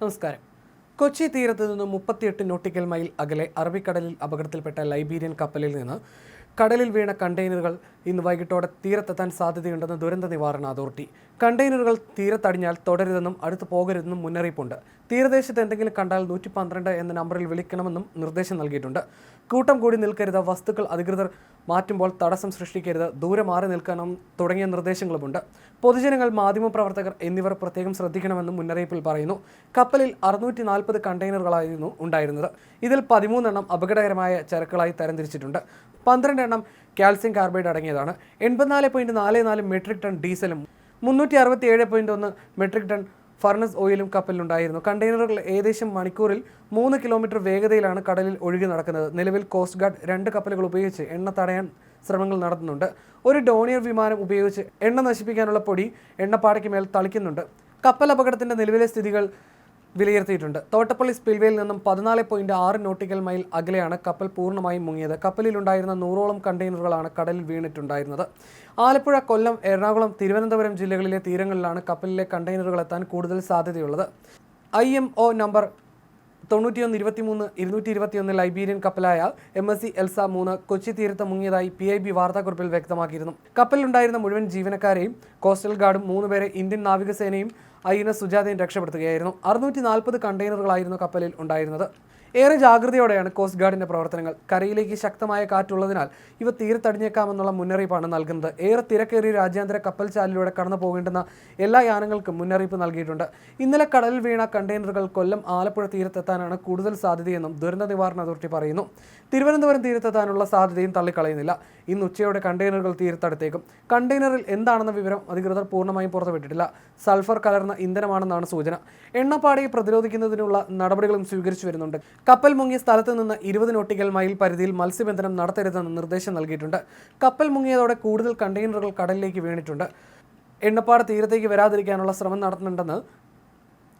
നമസ്കാരം. കൊച്ചി തീരത്ത് നിന്ന് മുപ്പത്തിയെട്ട് നോട്ടിക്കൽ മൈൽ അകലെ അറബിക്കടലിൽ അപകടത്തിൽപ്പെട്ട ലൈബീരിയൻ കപ്പലിൽ നിന്ന് കടലിൽ വീണ കണ്ടെയ്നറുകൾ ഇന്ന് വൈകിട്ടോടെ തീരത്തെത്താൻ സാധ്യതയുണ്ടെന്ന് ദുരന്ത നിവാരണ അതോറിറ്റി. കണ്ടെയ്നറുകൾ തീരത്തടിഞ്ഞാൽ തുടരുതെന്നും അടുത്ത് പോകരുതെന്നും മുന്നറിയിപ്പുണ്ട്. തീരദേശത്ത് എന്തെങ്കിലും കണ്ടാൽ നൂറ്റി പന്ത്രണ്ട് എന്ന നമ്പറിൽ വിളിക്കണമെന്നും നിർദ്ദേശം നൽകിയിട്ടുണ്ട്. കൂട്ടം കൂടി നിൽക്കരുത് വസ്തുക്കൾ അധികൃതർ മാറ്റുമ്പോൾ തടസ്സം സൃഷ്ടിക്കരുത് ദൂരെ മാറി നിൽക്കണം തുടങ്ങിയ നിർദ്ദേശങ്ങളുമുണ്ട്. പൊതുജനങ്ങൾ മാധ്യമപ്രവർത്തകർ എന്നിവർ പ്രത്യേകം ശ്രദ്ധിക്കണമെന്നും മുന്നറിയിപ്പിൽ പറയുന്നു. കപ്പലിൽ അറുന്നൂറ്റി നാൽപ്പത് കണ്ടെയ്നറുകളായിരുന്നു ഉണ്ടായിരുന്നത്. ഇതിൽ പതിമൂന്നെണ്ണം അപകടകരമായ ചരക്കുകളായി തരംതിരിച്ചിട്ടുണ്ട്. പന്ത്രണ്ട് എണ്ണം കാൽസ്യം കാർബൈഡ് അടങ്ങിയതാണ്. എൺപത്തിനാല് പോയിന്റ് നാല് നാല് മെട്രിക് ടൺ ഡീസലും മുന്നൂറ്റി അറുപത്തി ഏഴ് പോയിന്റ് ഒന്ന് മെട്രിക് ടൺ ഫർണസ് ഓയിലും കപ്പലിലുണ്ടായിരുന്നു. കണ്ടെയ്നറുകൾ ഏകദേശം മണിക്കൂറിൽ മൂന്ന് കിലോമീറ്റർ വേഗതയിലാണ് കടലിൽ ഒഴുകി നടക്കുന്നത്. നിലവിൽ കോസ്റ്റ് ഗാർഡ് രണ്ട് കപ്പലുകൾ ഉപയോഗിച്ച് എണ്ണ തടയാൻ ശ്രമങ്ങൾ നടത്തുന്നുണ്ട്. ഒരു ഡോണിയർ വിമാനം ഉപയോഗിച്ച് എണ്ണ നശിപ്പിക്കാനുള്ള പൊടി എണ്ണപ്പാടയ്ക്ക് മേൽ തളിക്കുന്നുണ്ട്. കപ്പൽ അപകടത്തിന്റെ നിലവിലെ സ്ഥിതികൾ വിലയിരുത്തിയിട്ടുണ്ട്. തോട്ടപ്പള്ളി സ്പിൽവേയിൽ നിന്നും പതിനാല് പോയിന്റ് ആറ് നോട്ടിക്കൽ മൈൽ അകലെയാണ് കപ്പൽ പൂർണമായും മുങ്ങിയത്. കപ്പലിലുണ്ടായിരുന്ന നൂറോളം കണ്ടെയ്നറുകളാണ് കടലിൽ വീണിട്ടുണ്ടായിരുന്നത്. ആലപ്പുഴ കൊല്ലം എറണാകുളം തിരുവനന്തപുരം ജില്ലകളിലെ തീരങ്ങളിലാണ് കപ്പലിലെ കണ്ടെയ്നറുകൾ എത്താൻ കൂടുതൽ സാധ്യതയുള്ളത്. ഐ എം ഒ നമ്പർ തൊണ്ണൂറ്റിയൊന്ന് ഇരുപത്തിമൂന്ന് ഇരുന്നൂറ്റി ഇരുപത്തിയൊന്ന് ലൈബീരിയൻ കപ്പലായ എം എസ് സി എൽസ മൂന്ന് കൊച്ചി തീരത്ത് മുങ്ങിയതായി പി ഐ ബി വാർത്താക്കുറിപ്പിൽ വ്യക്തമാക്കിയിരുന്നു. കപ്പലിലുണ്ടായിരുന്ന മുഴുവൻ ജീവനക്കാരെയും കോസ്റ്റൽ ഗാർഡും മൂന്നുപേരെ ഇന്ത്യൻ നാവികസേനയും ഐ എൻ എസ് സുജാതയും രക്ഷപ്പെടുത്തുകയായിരുന്നു. അറുന്നൂറ്റി നാൽപ്പത് കണ്ടെയ്നറുകളായിരുന്നു കപ്പലിൽ ഉണ്ടായിരുന്നത്. ഏറെ ജാഗ്രതയോടെയാണ് കോസ്റ്റ് ഗാർഡിന്റെ പ്രവർത്തനങ്ങൾ. കരയിലേക്ക് ശക്തമായ കാറ്റുള്ളതിനാൽ ഇവ തീരത്തടിഞ്ഞേക്കാമെന്നുള്ള മുന്നറിയിപ്പാണ് നൽകുന്നത്. ഏറെ തിരക്കേറിയ രാജ്യാന്തര കപ്പൽ ചാലിലൂടെ കടന്നു പോകേണ്ടുന്ന എല്ലാ യാനങ്ങൾക്കും മുന്നറിയിപ്പ് നൽകിയിട്ടുണ്ട്. ഇന്നലെ കടലിൽ വീണ കണ്ടെയ്നറുകൾ കൊല്ലം ആലപ്പുഴ തീരത്തെത്താനാണ് കൂടുതൽ സാധ്യതയെന്നും ദുരന്ത നിവാരണ അതോറിറ്റി പറയുന്നു. തിരുവനന്തപുരം തീരത്തെത്താനുള്ള സാധ്യതയും തള്ളിക്കളയുന്നില്ല. ഇന്ന് ഉച്ചയോടെ കണ്ടെയ്നറുകൾ തീരത്തടുത്തേക്കും. കണ്ടെയ്നറിൽ എന്താണെന്ന വിവരം അധികൃതർ പൂർണമായും പുറത്തുവിട്ടിട്ടില്ല. സൾഫർ കലർന്ന ഇന്ധനമാണെന്നാണ് സൂചന. എണ്ണപ്പാടയെ പ്രതിരോധിക്കുന്നതിനുള്ള നടപടികളും സ്വീകരിച്ചു വരുന്നുണ്ട്. കപ്പൽ മുങ്ങിയ സ്ഥലത്ത് നിന്ന് ഇരുപത് നോട്ടിക്കൽ മൈൽ പരിധിയിൽ മത്സ്യബന്ധനം നടത്തരുതെന്ന് നിർദ്ദേശം നൽകിയിട്ടുണ്ട്. കപ്പൽ മുങ്ങിയതോടെ കൂടുതൽ കണ്ടെയ്നറുകൾ കടലിലേക്ക് വീണിട്ടുണ്ട്. എണ്ണപ്പാട് തീരത്തേക്ക് വരാതിരിക്കാനുള്ള ശ്രമം നടത്തുന്നുണ്ടെന്ന്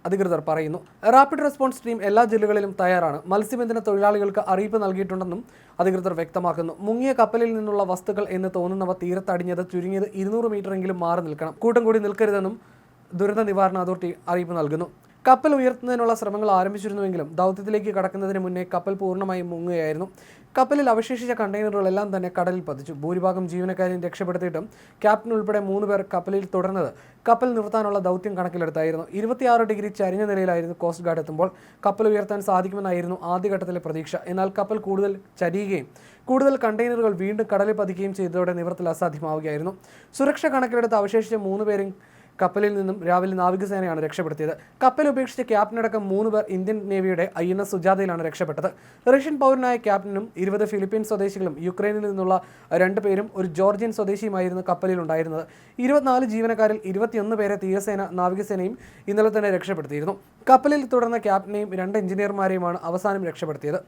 അധികൃതർ പറയുന്നു. റാപ്പിഡ് റെസ്പോൺസ് ടീം എല്ലാ ജില്ലകളിലും തയ്യാറാണ്. മത്സ്യബന്ധന തൊഴിലാളികൾക്ക് അറിയിപ്പ് നൽകിയിട്ടുണ്ടെന്നും അധികൃതർ വ്യക്തമാക്കുന്നു. മുങ്ങിയ കപ്പലിൽ നിന്നുള്ള വസ്തുക്കൾ എന്ന് തോന്നുന്നവ തീരത്തടിഞ്ഞത് ചുരുങ്ങിയത് ഇരുന്നൂറ് മീറ്ററെങ്കിലും മാറി നിൽക്കണം. കൂട്ടം കൂടി നിൽക്കരുതെന്നും ദുരന്ത നിവാരണ അതോറിറ്റി അറിയിപ്പ് നൽകുന്നു. കപ്പൽ ഉയർത്തുന്നതിനുള്ള ശ്രമങ്ങൾ ആരംഭിച്ചിരുന്നുവെങ്കിലും ദൗത്യത്തിലേക്ക് കടക്കുന്നതിന് മുന്നേ കപ്പൽ പൂർണമായും മുങ്ങുകയായിരുന്നു. കപ്പലിൽ അവശേഷിച്ച കണ്ടെയ്നറുകളെല്ലാം തന്നെ കടലിൽ പതിച്ചു. ഭൂരിഭാഗം ജീവനക്കാരെയും രക്ഷപ്പെടുത്തിയിട്ടും ക്യാപ്റ്റൻ ഉൾപ്പെടെ മൂന്ന് പേർ കപ്പലിൽ തുടർന്നത് കപ്പൽ നിർത്താനുള്ള ദൗത്യം കണക്കിലെടുത്തായിരുന്നു. ഇരുപത്തിയാറ് ഡിഗ്രി ചരിഞ്ഞ നിലയിലായിരുന്നു കോസ്റ്റ് ഗാർഡ് എത്തുമ്പോൾ കപ്പൽ ഉയർത്താൻ സാധിക്കുമെന്നായിരുന്നു ആദ്യഘട്ടത്തിലെ പ്രതീക്ഷ. എന്നാൽ കപ്പൽ കൂടുതൽ ചരിയുകയും കൂടുതൽ കണ്ടെയ്നറുകൾ വീണ്ടും കടലിൽ പതിക്കുകയും ചെയ്തതോടെ നിവർത്തിൽ അസാധ്യമാവുകയായിരുന്നു. സുരക്ഷ കണക്കിലെടുത്ത് അവശേഷിച്ച മൂന്ന് പേരും കപ്പലിൽ നിന്നും രാവിലെ നാവികസേനയാണ് രക്ഷപ്പെടുത്തിയത്. കപ്പൽ ഉപേക്ഷിച്ച ക്യാപ്റ്റനടക്കം മൂന്ന് പേർ ഇന്ത്യൻ നേവിയുടെ ഐ എൻ എസ് സുജാതയിലാണ് രക്ഷപ്പെട്ടത്. റഷ്യൻ പൗരനായ ക്യാപ്റ്റനും ഇരുപത് ഫിലിപ്പീൻ സ്വദേശികളും യുക്രൈനിൽ നിന്നുള്ള രണ്ട് പേരും ഒരു ജോർജിയൻ സ്വദേശിയുമായിരുന്നു കപ്പലിൽ ഉണ്ടായിരുന്നത്. ഇരുപത്തിനാല് ജീവനക്കാരിൽ ഇരുപത്തിയൊന്ന് പേരെ തീരസേന നാവികസേനയും ഇന്നലെ തന്നെ രക്ഷപ്പെടുത്തിയിരുന്നു. കപ്പലിൽ തുടർന്ന ക്യാപ്റ്റനെയും രണ്ട് എഞ്ചിനീയർമാരെയുമാണ് അവസാനം രക്ഷപ്പെടുത്തിയത്.